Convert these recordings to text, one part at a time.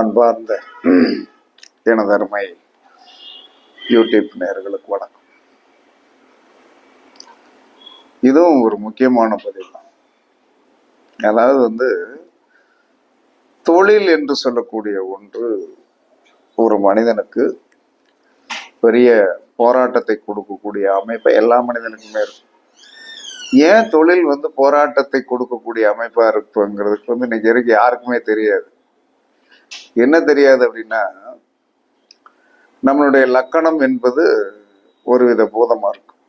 அன்பார்ந்த எனது யூடியூப் நேர்களுக்கு வணக்கம். இதுவும் ஒரு முக்கியமான பதிவு தான். அதாவது வந்து தொழில் என்று சொல்லக்கூடிய ஒன்று ஒரு மனிதனுக்கு பெரிய போராட்டத்தை கொடுக்கக்கூடிய அமைப்பை எல்லா மனிதனுக்குமே இருக்கும். ஏன் தொழில் வந்து போராட்டத்தை கொடுக்கக்கூடிய அமைப்பாக இருக்குங்கிறதுக்கு வந்து இன்னைக்கு வரைக்கும் யாருக்குமே தெரியாது. என்ன தெரியாது அப்படின்னா நம்மளுடைய லக்கணம் என்பது ஒரு வித பூதமாக இருக்கும்.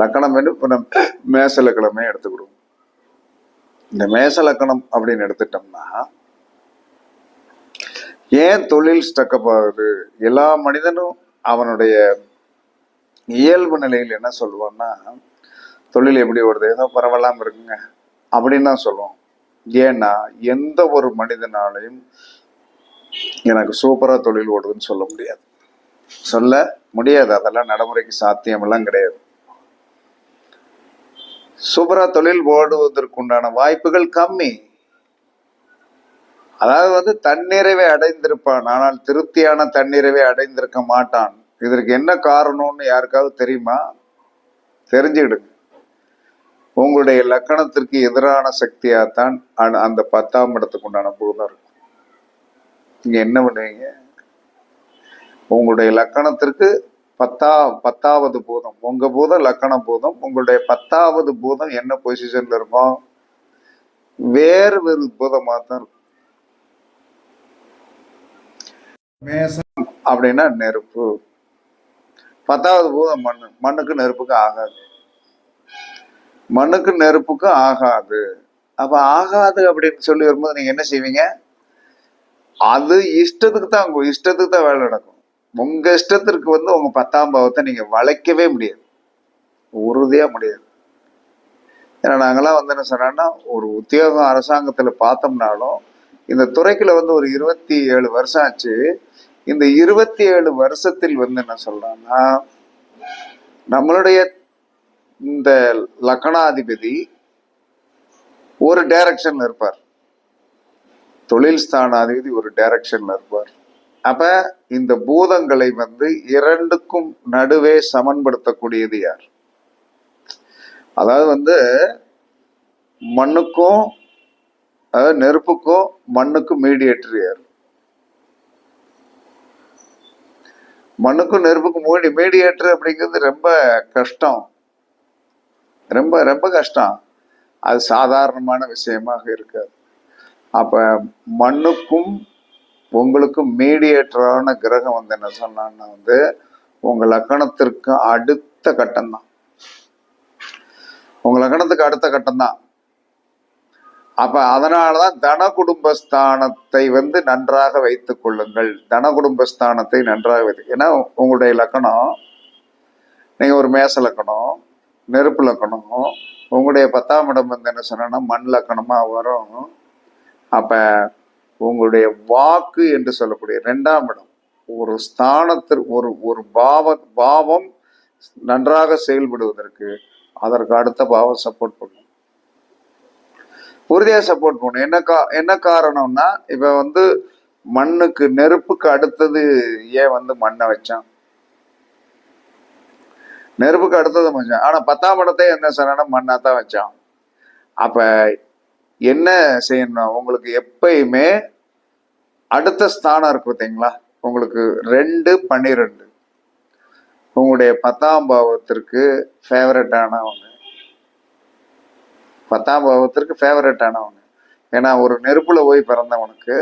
லக்கணம் என்று இப்போ நம்ம மேச லக்கணமே எடுத்துக்கிடுவோம். இந்த மேச லக்கணம் அப்படின்னு எடுத்துட்டோம்னா ஏன் தொழில் ஸ்டக்கப் ஆகுது? எல்லா மனிதனும் அவனுடைய இயல்பு நிலையில் என்ன சொல்லுவான்னா தொழில் எப்படி ஓடுது? ஏதோ பரவாயில்லாம இருக்குங்க அப்படின்னு தான் சொல்லுவோம். ஏன்னா எந்த ஒரு மனிதனாலையும் எனக்கு சூப்பரா தொழில் ஓடுதுன்னு சொல்ல முடியாது. சொல்ல முடியாது. அதெல்லாம் நடைமுறைக்கு சாத்தியமெல்லாம் கிடையாது. சூப்பரா தொழில் ஓடுவதற்குண்டான வாய்ப்புகள் கம்மி. அதாவது வந்து தன்னிறைவை அடைந்திருப்பான். ஆனால் திருப்தியான தன்னிறைவை அடைந்திருக்க மாட்டான். இதற்கு என்ன காரணம்னு யாருக்காவது தெரியுமா? தெரிஞ்சுக்கிடுங்க. உங்களுடைய லக்கணத்திற்கு எதிரான சக்தியாத்தான் அந்த- அந்த பத்தாம் இடத்துக்கு உண்டான பூதம் இருக்கும். நீங்க என்ன பண்ணுவீங்க? உங்களுடைய லக்கணத்திற்கு பத்தா பத்தாவது பூதம் உங்க பூதம் லக்கண பூதம் உங்களுடைய பத்தாவது பூதம் என்ன பொசிஷன்ல இருக்கும் வேறு வேறு பூதமா தான் இருக்கும். மேசம் அப்படின்னா நெருப்பு. பத்தாவது பூதம் மண்ணு மண்ணுக்கு நெருப்புக்கு ஆகாது. மண்ணுக்கு நெருப்புக்கு ஆகாது. அப்ப ஆகாது அப்படின்னு சொல்லி வரும்போது நீங்க என்ன செய்வீங்க? அது இஷ்டத்துக்கு தான் உங்க இஷ்டத்துக்கு தான் வேலை நடக்கும். உங்க இஷ்டத்திற்கு வந்து உங்க பத்தாம் பாவத்தை நீங்க வளைக்கவே முடியாது. உறுதியா முடியாது. ஏன்னா நாங்கெல்லாம் வந்து என்ன சொன்னோம்னா ஒரு உத்தியோகம் அரசாங்கத்துல பார்த்தோம்னாலும் இந்த துறைக்குள்ள வந்து ஒரு இருபத்தி ஏழு வருஷம் ஆச்சு. இந்த இருபத்தி ஏழு வருஷத்தில் வந்து என்ன சொல்றாங்கன்னா நம்மளுடைய இந்த லக்கணாதிபதி ஒரு டைரக்ஷன்ல இருப்பார். தொழில் ஸ்தானாதிபதி ஒரு டைரக்ஷன்ல இருப்பார். அப்ப இந்த பூதங்களை வந்து இரண்டுக்கும் நடுவே சமன்படுத்தக்கூடியது யார்? அதாவது வந்து மண்ணுக்கும் அதாவது நெருப்புக்கும் மண்ணுக்கும் மீடியேட்டர் யார்? மண்ணுக்கும் நெருப்புக்கும் மூடி மீடியேட்டர் அப்படிங்கிறது ரொம்ப கஷ்டம். ரொம்ப ரொம்ப கஷ்டம். அது சாதாரணமான விஷயமாக இருக்காது. அப்போ மண்ணுக்கும் உங்களுக்கும் மீடியேட்டரான கிரகம் வந்து என்ன சொன்னான்னா வந்து உங்கள் லக்கணத்திற்கு அடுத்த கட்டம்தான். உங்கள் லக்கணத்துக்கு அடுத்த கட்டம்தான். அப்போ அப்ப அதனாலதான் தன குடும்பஸ்தானத்தை வந்து நன்றாக வைத்துக் கொள்ளுங்கள். தன குடும்பஸ்தானத்தை நன்றாக வைத்து ஏன்னா உங்களுடைய லக்கணம் நீங்க ஒரு மேச லக்கணம் நெருப்பு லக்கணம் உங்களுடைய பத்தாம் இடம் வந்து என்ன சொன்னா மண் லக்கணமா வரும். அப்ப உங்களுடைய வாக்கு என்று சொல்லக்கூடிய ரெண்டாம் இடம் ஒரு ஸ்தானத்திற்கு ஒரு ஒரு பாவ பாவம் நன்றாக செயல்படுவதற்கு அதற்கு அடுத்த பாவம் சப்போர்ட் பண்ணும். உறுதியாக சப்போர்ட் பண்ணும். என்ன கா என்ன காரணம்னா இப்ப வந்து மண்ணுக்கு நெருப்புக்கு அடுத்தது ஏன் வந்து மண்ணை வச்சான்? நெருப்புக்கு அடுத்தது மச்சான். ஆனால் பத்தாம் படத்தை என்ன சரணம் மண்ணாக தான் வச்சான். அப்போ என்ன செய்யணும் உங்களுக்கு எப்பயுமே அடுத்த ஸ்தானம் இருக்கு பார்த்தீங்களா? உங்களுக்கு ரெண்டு பன்னிரெண்டு. உங்களுடைய பத்தாம் பாவத்திற்கு ஃபேவரட்டான பத்தாம் பாவத்திற்கு ஃபேவரட்டான ஒன்று ஏன்னா ஒரு நெருப்பில் போய் பிறந்தவனுக்கு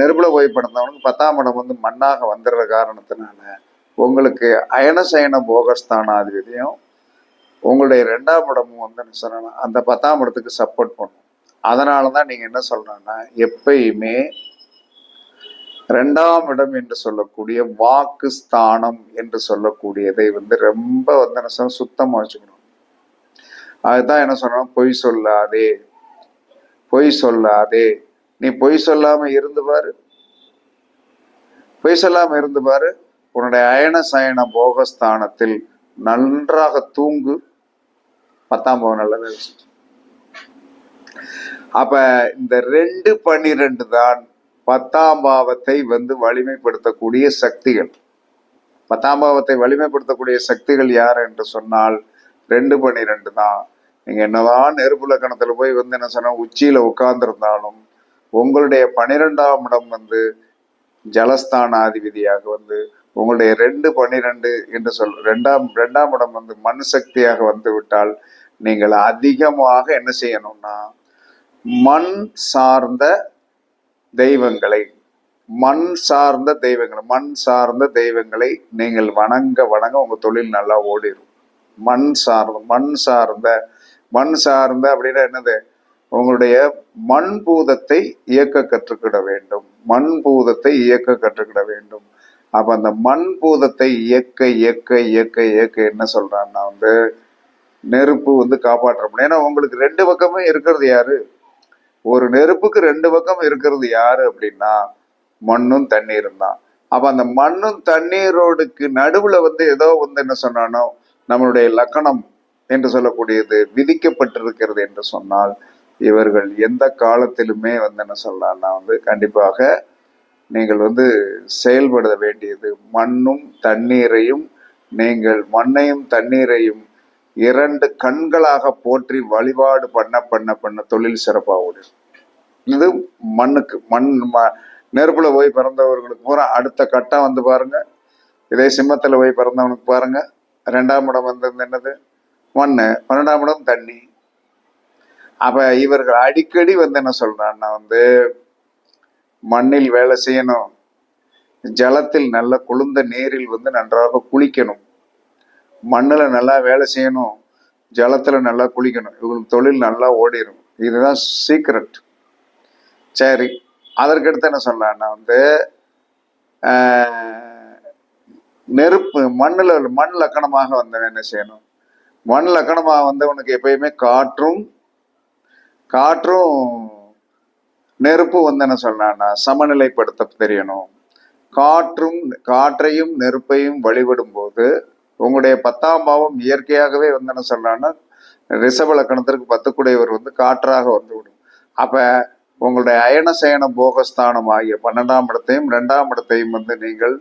நெருப்பில் போய் பிறந்தவனுக்கு பத்தாம் இடம் வந்து மண்ணாக வந்துடுற காரணத்தினால உங்களுக்கு அயனசயன போகஸ்தானாதிபதியும் உங்களுடைய ரெண்டாம் இடமும் வந்து என்ன சொல்லணும் அந்த பத்தாம் இடத்துக்கு சப்போர்ட் பண்ணும். அதனால தான் நீங்கள் என்ன சொல்கிறேன்னா எப்பயுமே ரெண்டாம் இடம் என்று சொல்லக்கூடிய வாக்கு ஸ்தானம் என்று சொல்லக்கூடியதை வந்து ரொம்ப வந்து என்ன சொல்ல சுத்தமாக வச்சுக்கணும். அதுதான் என்ன சொல்றோம் பொய் சொல்லாதே. பொய் சொல்லாதே. நீ பொய் சொல்லாமல் இருந்து பாரு. பொய் சொல்லாமல் இருந்து பாரு. உன்னுடைய அயன சயன போகஸ்தானத்தில் நன்றாக தூங்கு. பத்தாம் பவன் நல்ல அப்ப இந்த ரெண்டு பன்னிரெண்டு தான் பத்தாம் பாவத்தை வந்து வலிமைப்படுத்தக்கூடிய சக்திகள். பத்தாம் பாவத்தை வலிமைப்படுத்தக்கூடிய சக்திகள் யார் என்று சொன்னால் ரெண்டு பன்னிரெண்டு தான். நீங்க என்னதான் நெருப்பு லக்கணத்துல போய் வந்து என்ன சொன்னா உச்சியில உட்கார்ந்திருந்தாலும் உங்களுடைய பனிரெண்டாம் இடம் வந்து ஜலஸ்தானாதிபதியாக வந்து உங்களுடைய ரெண்டு பன்னிரெண்டு என்று சொல் ரெண்டாம் ரெண்டாம் இடம் வந்து மண் சக்தியாக வந்து விட்டால் நீங்கள் அதிகமாக என்ன செய்யணும்னா மண் சார்ந்த தெய்வங்களை மண் சார்ந்த தெய்வங்களை மண் சார்ந்த தெய்வங்களை நீங்கள் வணங்க வணங்க உங்கள் தொழில் நல்லா ஓடிடும் மண் சார்ந்த மண் சார்ந்த மண் சார்ந்த அப்படின்னா என்னது? உங்களுடைய மண் பூதத்தை இயக்க கற்றுக்கிட வேண்டும். மண் பூதத்தை இயக்க கற்றுக்கிட வேண்டும். அப்ப அந்த மண் பூதத்தை இயக்க இயக்க இயக்க இயக்க என்ன சொல்றான்னா வந்து நெருப்பு வந்து காப்பாற்ற முடியும். ஏன்னா உங்களுக்கு ரெண்டு பக்கமே இருக்கிறது யாரு? ஒரு நெருப்புக்கு ரெண்டு பக்கம் இருக்கிறது யாரு அப்படின்னா மண்ணும் தண்ணீரும் தான். அப்ப அந்த மண்ணும் தண்ணீரோடுக்கு நடுவுல வந்து ஏதோ வந்து என்ன சொன்னானோ நம்மளுடைய லக்கணம் என்று சொல்லக்கூடியது விதிக்கப்பட்டிருக்கிறது என்று சொன்னால் இவர்கள் எந்த காலத்திலுமே வந்து என்ன சொல்லலாம்னா வந்து கண்டிப்பாக நீங்கள் வந்து செயல்பட வேண்டியது. மண்ணும் தண்ணீரையும் நீங்கள் மண்ணையும் தண்ணீரையும் இரண்டு கண்களாக போற்றி வழிபாடு பண்ண பண்ண பண்ண தொழில் சிறப்பாக ஓடும் இது மண்ணுக்கு மண் ம- நெருப்பில் போய் பிறந்தவர்களுக்கு பூரா அடுத்த கட்டம் வந்து பாருங்க. இதே சிம்மத்தில் போய் பிறந்தவனுக்கு பாருங்க. ரெண்டாம் இடம் வந்து என்னது? மண்ணு. பன்னெண்டாம் இடம் தண்ணி. அப்போ இவர்கள் அடிக்கடி வந்து என்ன சொல்கிறான்னா வந்து மண்ணில் வேலை செய்யணும். ஜலத்தில் நல்ல குளிர்ந்த நீரில் வந்து நன்றாக குளிக்கணும். மண்ணில் நல்லா வேலை செய்யணும். ஜலத்தில் நல்லா குளிக்கணும். இவங்களுக்கு தொழில் நல்லா ஓடிடும் இதுதான் சீக்ரெட் சரி அதற்கடுத்து என்ன சொல்லலாம்னா வந்து நெருப்பு மண்ணில் மண் லக்கணமாக வந்தவன் என்ன செய்யணும்? மண் லக்கணமாக வந்தவனுக்கு எப்பயுமே காற்றும் காற்றும் நெருப்பு வந்து என்ன சொன்னான்னா சமநிலைப்படுத்த தெரியணும். காற்றும் காற்றையும் நெருப்பையும் வழிபடும் போது உங்களுடைய பத்தாம் பாவம் இயற்கையாகவே வந்து என்ன சொன்னான்னா ரிஷப லக்கணத்திற்கு பத்துக்குடையவர் வந்து காற்றாக வந்துவிடும். அப்போ அப்ப உங்களுடைய அயன சயன போகஸ்தானம் ஆகிய பன்னெண்டாம் இடத்தையும் ரெண்டாம் இடத்தையும் வந்து நீங்கள்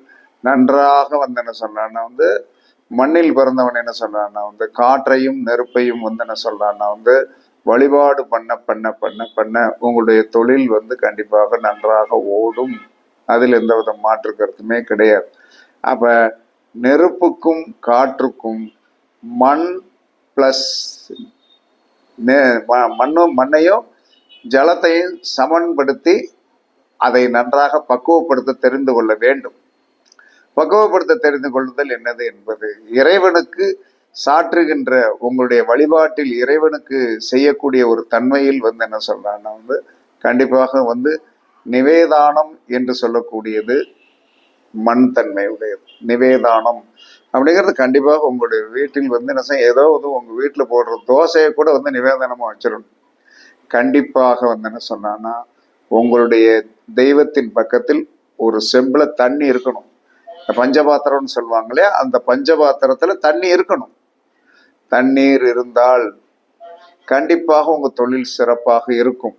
நன்றாக வந்து என்ன சொன்னான்னா வந்து மண்ணில் பிறந்தவன் என்ன சொல்றான்னா வந்து காற்றையும் நெருப்பையும் வந்து என்ன சொல்றான்னா வந்து வழிபாடு பண்ண பண்ண பண்ண பண்ண உங்களுடைய தொழில் வந்து கண்டிப்பாக நன்றாக ஓடும். அதில் எந்த வித மாற்று கருத்துமே கிடையாது. அப்போ நெருப்புக்கும் காற்றுக்கும் மண் பிளஸ் மண்ணும் மண்ணையும் ஜலத்தையும் சமன்படுத்தி அதை நன்றாக பக்குவப்படுத்த தெரிந்து கொள்ள வேண்டும். பக்குவப்படுத்த தெரிந்து கொள்ளுதல் என்னது என்பது இறைவனுக்கு சாற்றுகின்ற உங்களுடைய வழிபாட்டில் இறைவனுக்கு செய்யக்கூடிய ஒரு தன்மையில் வந்து என்ன சொல்றான்னா வந்து கண்டிப்பாக வந்து நிவேதானம் என்று சொல்லக்கூடியது மண் தன்மை உடையது. நிவேதானம் அப்படிங்கிறது கண்டிப்பாக உங்களுடைய வீட்டில் வந்து என்ன செய்ய ஏதோ வந்து உங்கள் வீட்டில் போடுற தோசையை கூட வந்து நிவேதனமாக வச்சிடணும். கண்டிப்பாக வந்து என்ன சொன்னான்னா உங்களுடைய தெய்வத்தின் பக்கத்தில் ஒரு செம்பில் தண்ணி இருக்கணும். பஞ்சபாத்திரம்னு சொல்லுவாங்களே அந்த பஞ்சபாத்திரத்தில் தண்ணி இருக்கணும். தண்ணீர் இருந்தால் கண்டிப்பாக உங்க தொழில் சிறப்பாக இருக்கும்.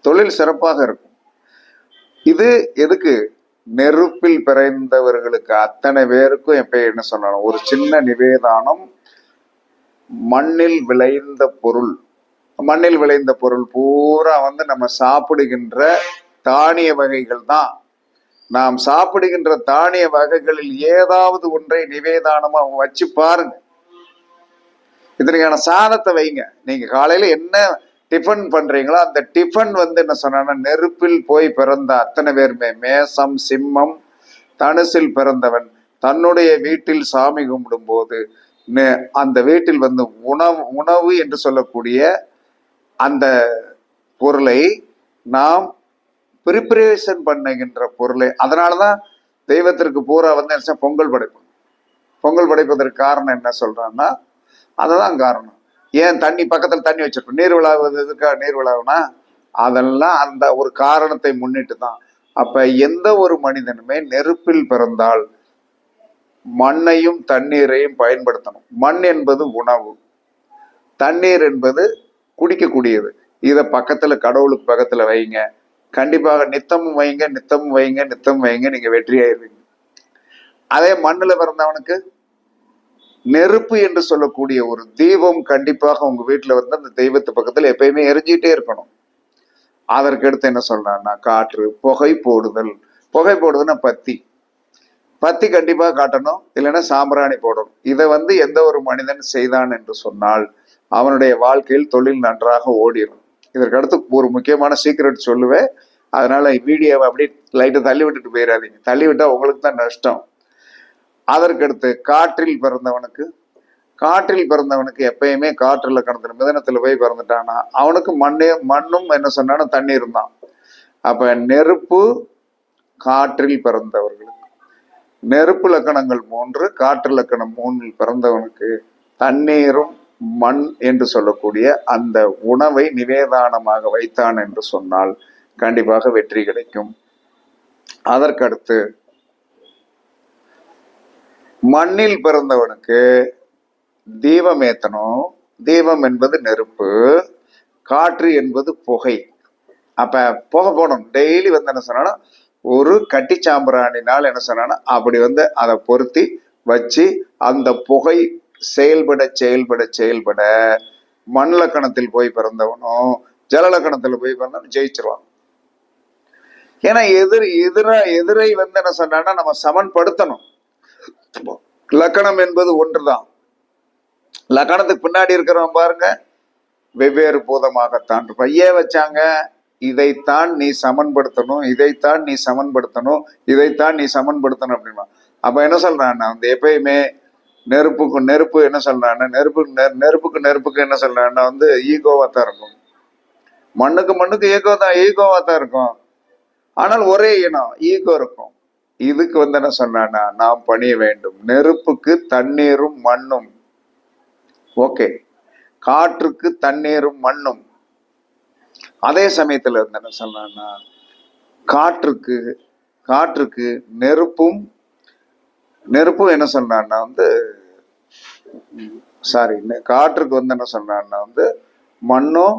தொழில் சிறப்பாக இருக்கும். இது எதுக்கு? நெருப்பில் பிறந்தவர்களுக்கு அத்தனை பேருக்கும் என் பெயர் என்ன சொல்லணும்? ஒரு சின்ன நிவேதானம் மண்ணில் விளைந்த பொருள். மண்ணில் விளைந்த பொருள் பூரா வந்து நம்ம சாப்பிடுகின்ற தானிய வகைகள் தான். நாம் சாப்பிடுகின்ற தானிய வகைகளில் ஏதாவது ஒன்றை நிவேதானமா வச்சு பாருங்க. இத்தனைக்கான சாதத்தை வைங்க. நீங்க காலையில என்ன டிஃபன் பண்றீங்களோ அந்த டிஃபன் வந்து என்ன சொன்னா நெருப்பில் போய் பிறந்த அத்தனை பேருமே மேசம் சிம்மம் தனுசில் பிறந்தவன் தன்னுடைய வீட்டில் சாமி கும்பிடும் போது அந்த வீட்டில் வந்து உணவு உணவு என்று சொல்லக்கூடிய அந்த பொருளை நாம் ப்ரிப்பரேஷன் பண்ணுகின்ற பொருளை அதனாலதான் தெய்வத்திற்கு பூரா வந்து என்ன பொங்கல் படைப்போம். பொங்கல் படைப்பதற்கு காரணம் என்ன சொல்றான்னா அதுதான் காரணம். ஏன் தண்ணி பக்கத்தில் தண்ணி வச்சிருக்கோம்? நீர் விழாவது எதுக்காக நீர் விழாவுனா? அதெல்லாம் அந்த ஒரு காரணத்தை முன்னிட்டு தான் அப்ப எந்த ஒரு மனிதனுமே நெருப்பில் பிறந்தால் மண்ணையும் தண்ணீரையும் பயன்படுத்தணும். மண் என்பது உணவு. தண்ணீர் என்பது குடிக்கக்கூடியது. இதை பக்கத்துல கடவுளுக்கு பக்கத்துல வைங்க. கண்டிப்பாக நித்தமும் வைங்க நித்தமும் வைங்க நித்தம் வைங்க நீங்க வெற்றியாயிருவீங்க அதே மண்ணில் பிறந்தவனுக்கு நெருப்பு என்று சொல்லக்கூடிய ஒரு தீபம் கண்டிப்பாக உங்க வீட்டுல வந்து அந்த தெய்வத்து பக்கத்துல எப்பயுமே எரிஞ்சிட்டே இருக்கணும். அதற்கு அடுத்து என்ன சொல்றான்னா காற்று புகை போடுதல். புகை போடுதுன்னா பத்தி. பத்தி கண்டிப்பாக காட்டணும் இல்லைன்னா சாம்பிராணி போடணும். இதை வந்து எந்த ஒரு மனிதன் செய்தான் என்று சொன்னால் அவனுடைய வாழ்க்கையில் தொழில் நன்றாக ஓடிடும் இதற்கு அடுத்து ஒரு முக்கியமான சீக்ரெட் சொல்லுவேன். அதனால வீடியோவை அப்படியே லைட்டை தள்ளி விட்டுட்டு போயிடாதீங்க. தள்ளி விட்டா உங்களுக்கு தான் நஷ்டம். அதற்கடுத்து காற்றில் பிறந்தவனுக்கு காற்றில் பிறந்தவனுக்கு எப்பயுமே காற்று இலக்கணத்துல மிதனத்தில் போய் பிறந்துட்டானா அவனுக்கு மண்ணே மண்ணும் என்ன சொன்னாலும் தண்ணீரும் தான். அப்போ நெருப்பு காற்றில் பிறந்தவர்களுக்கு நெருப்பு லக்கணங்கள் மூன்று காற்று லக்கணம் மூன்றில் பிறந்தவனுக்கு தண்ணீரும் மண் என்று சொல்லக்கூடிய அந்த உணவை நிவேதானமாக வைத்தான் என்று சொன்னால் கண்டிப்பாக வெற்றி கிடைக்கும். அதற்கடுத்து மண்ணில் பிறந்தவனுக்கு தீபம் ஏற்றணும் தீபம் என்பது நெருப்பு காற்று என்பது புகை. அப்ப புகை போடணும். டெய்லி வந்து என்ன சொன்னா ஒரு கட்டி சாம்பிராணினால் என்ன சொன்னா அப்படி வந்து அதை பொருத்தி வச்சு அந்த புகை செயல்பட செயல்பட செயல்பட மண் லக்கணத்தில் போய் பிறந்தவனும் ஜலலக்கணத்தில் போய் பிறந்தவனும் ஜெயிச்சிருவான். ஏன்னா எதிர் எதிராக எதிரை வந்து என்ன சொன்னா நம்ம சமன்படுத்தணும். லக்கணம் என்பது ஒன்று தான் லக்கணத்துக்கு பின்னாடி இருக்கிறவன் பாருங்க வெவ்வேறு பூதமாகத்தான் இருப்பான். ஏன் வச்சாங்க? இதைத்தான் நீ சமன்படுத்தணும் இதைத்தான் நீ சமன்படுத்தணும் இதைத்தான் நீ சமன்படுத்தணும் அப்படின்னா அப்ப என்ன சொல்றான் வந்து எப்பயுமே நெருப்புக்கு நெருப்பு என்ன சொல்றான்னா நெருப்பு நெருப்புக்கு நெருப்புக்கு என்ன சொல்றான்னா வந்து ஈகோவா தான் இருக்கும். மண்ணுக்கு மண்ணுக்கு ஈகோ தான் ஈகோவா தான் இருக்கும். ஆனால் ஒரே இனம் ஈகோ இருக்கும். இதுக்கு வந்து என்ன சொன்னானா நாம் பணிய வேண்டும். நெருப்புக்கு தண்ணீரும் மண்ணும். ஓகே. காற்றுக்கு தண்ணீரும் மண்ணும். அதே சமயத்துல வந்து என்ன சொன்னான்னா காற்றுக்கு காற்றுக்கு நெருப்பும் நெருப்பும் என்ன சொன்னான்னா வந்து சாரி காற்றுக்கு வந்து என்ன சொன்னான்னா வந்து மண்ணும்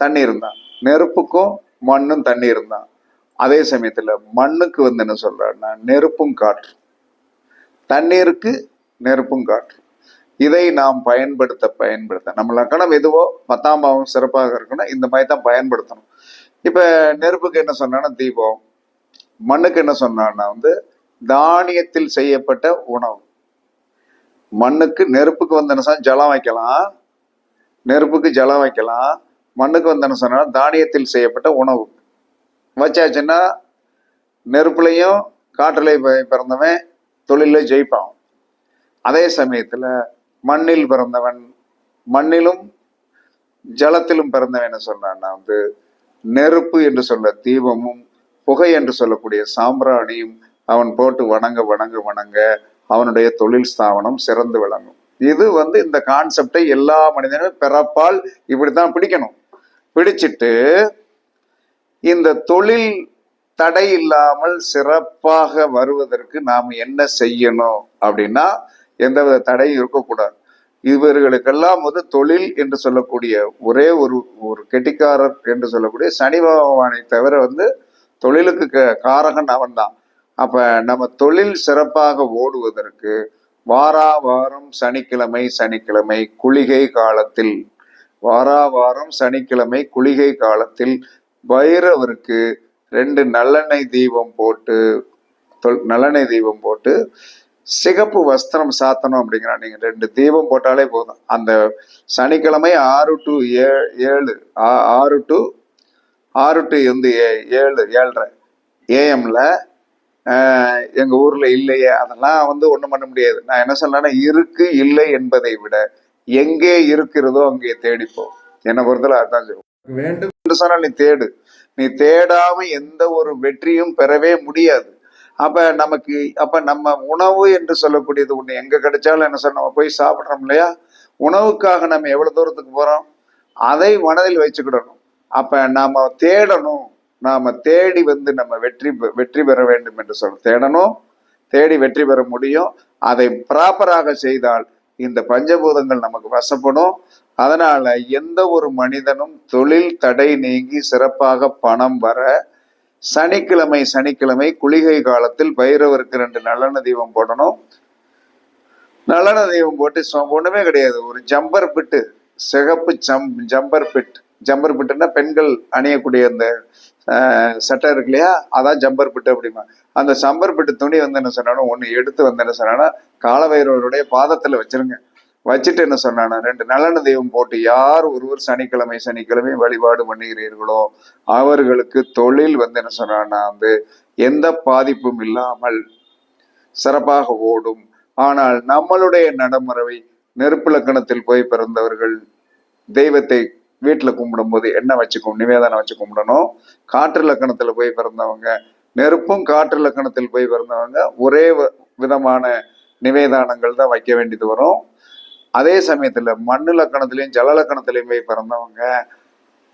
தண்ணீரும் தான் நெருப்புக்கும் மண்ணும் தண்ணீரும் தான் அதே சமயத்தில் மண்ணுக்கு வந்து என்ன சொல்றான்னா நெருப்பும் காற்று. தண்ணீருக்கு நெருப்பும் காற்று. இதை நாம் பயன்படுத்த பயன்படுத்த. நம்ம லக்கணம் எதுவோ பத்தாம் பாவம் சிறப்பாக இருக்குன்னா இந்த மாதிரி தான் பயன்படுத்தணும். இப்போ நெருப்புக்கு என்ன சொன்னான்னா தீபம். மண்ணுக்கு என்ன சொன்னான்னா வந்து தானியத்தில் செய்யப்பட்ட உணவு. மண்ணுக்கு நெருப்புக்கு வந்து என்ன சொன்னா ஜலம் வைக்கலாம். நெருப்புக்கு ஜலம் வைக்கலாம். மண்ணுக்கு வந்து என்ன சொன்னா தானியத்தில் செய்யப்பட்ட உணவு. வச்சாச்சுன்னா நெருப்புலையும் காற்றுலையும் பிறந்தவன் தொழிலில் ஜெயிப்பான். அதே சமயத்தில் மண்ணில் பிறந்தவன் மண்ணிலும் ஜலத்திலும் பிறந்தவன் என்ன சொன்னான்னா வந்து நெருப்பு என்று சொல்ல தீபமும் புகை என்று சொல்லக்கூடிய சாம்பிராணியும் அவன் போட்டு வணங்க வணங்க வணங்க அவனுடைய தொழில் ஸ்தாபனம் சிறந்து விளங்கும். இது வந்து இந்த கான்செப்டை எல்லா மனிதனும் பிறப்பால் இப்படித்தான் பிடிக்கணும். பிடிச்சிட்டு இந்த தொழில் தடை இல்லாமல் சிறப்பாக வருவதற்கு நாம் என்ன செய்யணும் அப்படின்னா எந்தவித தடையும் இருக்கக்கூடாது. இவர்களுக்கெல்லாம் வந்து தொழில் என்று சொல்லக்கூடிய ஒரே ஒரு ஒரு கெட்டிக்காரர் என்று சொல்லக்கூடிய சனி பகவானை தவிர வந்து தொழிலுக்கு க- காரகன் அவன் தான் அப்ப நம்ம தொழில் சிறப்பாக ஓடுவதற்கு வாரா வாரம் சனிக்கிழமை சனிக்கிழமை குளிகை காலத்தில் வாரா வாரம் சனிக்கிழமை குளிகை காலத்தில் பைரவருக்கு ரெண்டு நல்லெண்ணெய் தீபம் போட்டு தொல்- நல்லெண்ணெய் தீபம் போட்டு சிகப்பு வஸ்திரம் சாத்தணும் அப்படிங்கிறா நீங்கள் ரெண்டு தீபம் போட்டாலே போதும். அந்த சனிக்கிழமை ஆறு டு ஏழு ஆ- ஆறு டு ஆறு டு வந்து ஏ- ஏழு ஏழரை ஏஎம்ல எங்கள் ஊரில் இல்லையே அதெல்லாம் வந்து ஒன்றும் பண்ண முடியாது. நான் என்ன சொல்லலைன்னா இருக்கு இல்லை என்பதை விட எங்கே இருக்கிறதோ அங்கே தேடிப்போம் என்னை பொறுத்தல அதான் சொல்லுவோம் வேண்டும் என்று சொன்னால் நீ தேடு. நீ தேடாம எந்த ஒரு வெற்றியும் பெறவே முடியாது. அப்ப நமக்கு அப்ப நம்ம உணவு என்று சொல்லக்கூடியது ஒண்ணு எங்க கிடைச்சாலும் என்ன சொல்ல நம்ம போய் சாப்பிட்றோம் இல்லையா? உணவுக்காக நம்ம எவ்வளவு தூரத்துக்கு போறோம்? அதை மனதில் வச்சுக்கிடணும். அப்ப நாம தேடணும். நாம தேடி வந்து நம்ம வெற்றி வெற்றி பெற வேண்டும் என்று சொல்ல தேடணும். தேடி வெற்றி பெற முடியும். அதை ப்ராப்பராக செய்தால் இந்த பஞ்சபூதங்கள் நமக்கு வசப்படும். அதனால எந்த ஒரு மனிதனும் தொழில் தடை நீங்கி சிறப்பாக பணம் வர சனிக்கிழமை சனிக்கிழமை குளிகை காலத்தில் பைரவருக்கு ரெண்டு நல்லெண்ண தீபம் போடணும். நல்லெண்ண தீபம் போட்டு ஒண்ணுமே கிடையாது. ஒரு ஜம்பர் பிட்டு சிகப்பு ஜம் ஜம்பர் பிட். ஜம்பர் பிட்டுன்னா பெண்கள் அணியக்கூடிய அந்த சட்டை இருக்கு இல்லையா? அதான் ஜம்பர் பிட்டு அப்படிமா. அந்த சம்பர் பிட்டு துணி வந்து என்ன சொன்னாலும் ஒன்று எடுத்து வந்து என்ன சொன்னாலும் காலவைரவருடைய பாதத்தில் வச்சிருங்க. வச்சுட்டு என்ன சொன்னானா ரெண்டு நலன தெய்வம் போட்டு யார் ஒருவர் சனிக்கிழமை சனிக்கிழமை வழிபாடு பண்ணுகிறீர்களோ அவர்களுக்கு தொழில் வந்து என்ன சொன்னான்னா வந்து எந்த பாதிப்பும் இல்லாமல் சிறப்பாக ஓடும். ஆனால் நம்மளுடைய நடைமுறை நெருப்பு லக்கணத்தில் போய் பிறந்தவர்கள் தெய்வத்தை வீட்டில் கும்பிடும்போது என்ன வச்சு நிவேதனம் வச்சு கும்பிடணும். காற்று லக்கணத்தில் போய் பிறந்தவங்க நெருப்பும் காற்று லக்கணத்தில் போய் பிறந்தவங்க ஒரே விதமான நிவேதானங்கள் தான் வைக்க வேண்டியது வரும். அதே சமயத்தில் மண்ணு லக்கணத்திலையும் ஜல லக்கணத்திலையும் போய் பிறந்தவங்க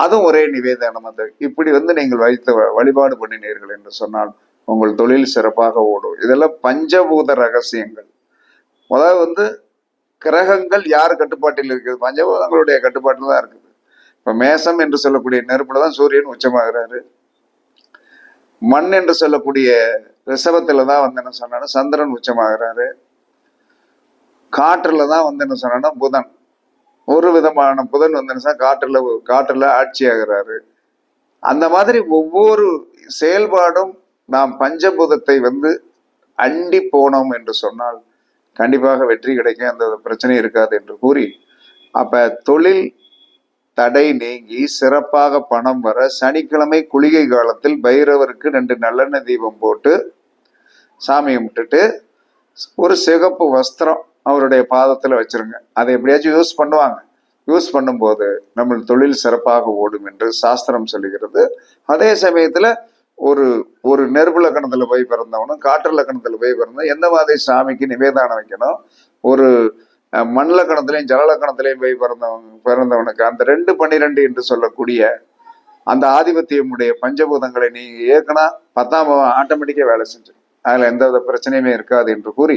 அதுவும் ஒரே நிவேதனம் அது. இப்படி வந்து நீங்கள் வைத்து வழிபாடு பண்ணினீர்கள் என்று சொன்னால் உங்கள் தொழில் சிறப்பாக ஓடும். இதெல்லாம் பஞ்சபூத ரகசியங்கள். முதல்ல வந்து கிரகங்கள் யார் கட்டுப்பாட்டில் இருக்குது? பஞ்சபூதங்களுடைய கட்டுப்பாட்டில் தான் இருக்குது. இப்போ மேசம் என்று சொல்லக்கூடிய நெருப்பில் தான் சூரியன் உச்சமாகிறாரு. மண் என்று சொல்லக்கூடிய ரிசவத்தில் தான் வந்து என்ன சொன்னாலும் சந்திரன் உச்சமாகிறாரு. காற்றில் தான் வந்து என்ன சொன்னா புதன். ஒரு விதமான புதன் வந்து என்ன காற்றில் காற்றில் ஆட்சி ஆகிறாரு. அந்த மாதிரி ஒவ்வொரு செயல்பாடும் நாம் பஞ்சபூதத்தை வந்து அண்டி போனோம் என்று சொன்னால் கண்டிப்பாக வெற்றி கிடைக்கும் அந்த பிரச்சனை இருக்காது என்று கூறி அப்ப தொழில் தடை நீங்கி சிறப்பாக பணம் வர சனிக்கிழமை குளிகை காலத்தில் பைரவருக்கு ரெண்டு நல்லெண்ணெய் தீபம் போட்டு சாமியை விட்டுட்டு ஒரு சிகப்பு வஸ்திரம் அவருடைய பாதத்தில் வச்சிருங்க. அதை எப்படியாச்சும் யூஸ் பண்ணுவாங்க. யூஸ் பண்ணும்போது நம்ம தொழில் சிறப்பாக ஓடும் என்று சாஸ்திரம் சொல்லுகிறது. அதே சமயத்தில் ஒரு ஒரு நெருப்பு லக்கணத்தில் போய் பிறந்தவனும் காற்று லக்கணத்தில் போய் பிறந்தவன் எந்த மாதிரி சாமிக்கு நிவேதானம் வைக்கணும்? ஒரு மண் லக்கணத்திலையும் ஜல லக்கணத்திலையும் போய் பிறந்தவன் பிறந்தவனுக்கு அந்த ரெண்டு பன்னிரெண்டு என்று சொல்லக்கூடிய அந்த ஆதிபத்தியமுடைய பஞ்சபூதங்களை நீ ஏற்கனா பத்தாம் ஆட்டோமேட்டிக்காக வேலை செஞ்சிடும் அதில் எந்தவித பிரச்சனையுமே இருக்காது என்று கூறி